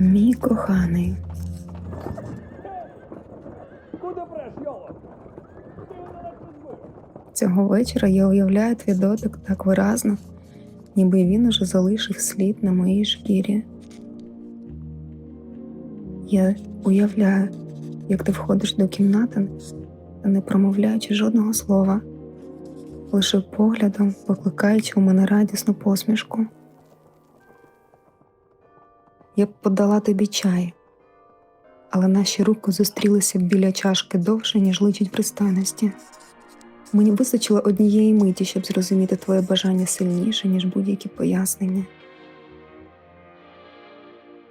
Мій коханий, цього вечора я уявляю твій дотик так виразно, ніби він уже залишив слід на моїй шкірі. Я уявляю, як ти входиш до кімнати, та не промовляючи жодного слова, лише поглядом викликаючи у мене радісну посмішку. Я б подала тобі чай, але наші руки зустрілися біля чашки довше, ніж личить пристойності. Мені вистачило однієї миті, щоб зрозуміти твоє бажання сильніше, ніж будь-які пояснення.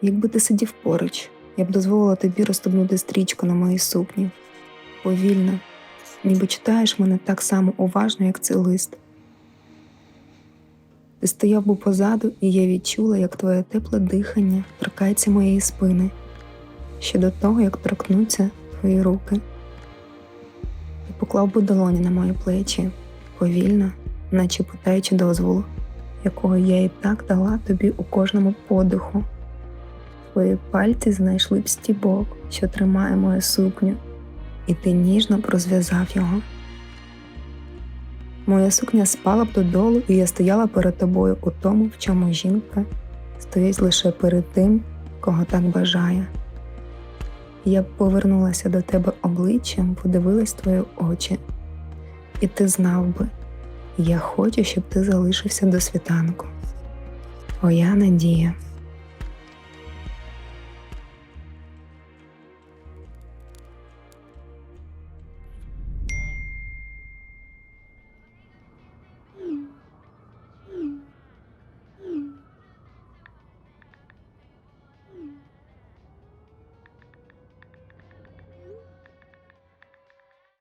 Якби ти сидів поруч, я б дозволила тобі розстебнути стрічку на моїй сукні. Повільно, ніби читаєш мене так само уважно, як цей лист. Ти стояв би позаду, і я відчула, як твоє тепле дихання торкається моєї спини, ще до того, як торкнуться твої руки. Ти поклав би долоні на мої плечі, повільно, наче питаючи дозволу, якого я і так дала тобі у кожному подиху. Твої пальці знайшли б стібок, що тримає мою сукню, і ти ніжно розв'язав його. Моя сукня спала б додолу, і я стояла перед тобою у тому, в чому жінка стоїть лише перед тим, кого так бажає. Я б повернулася до тебе обличчям, подивилась твої очі, і ти знав би, я хочу, щоб ти залишився до світанку. Твоя надія.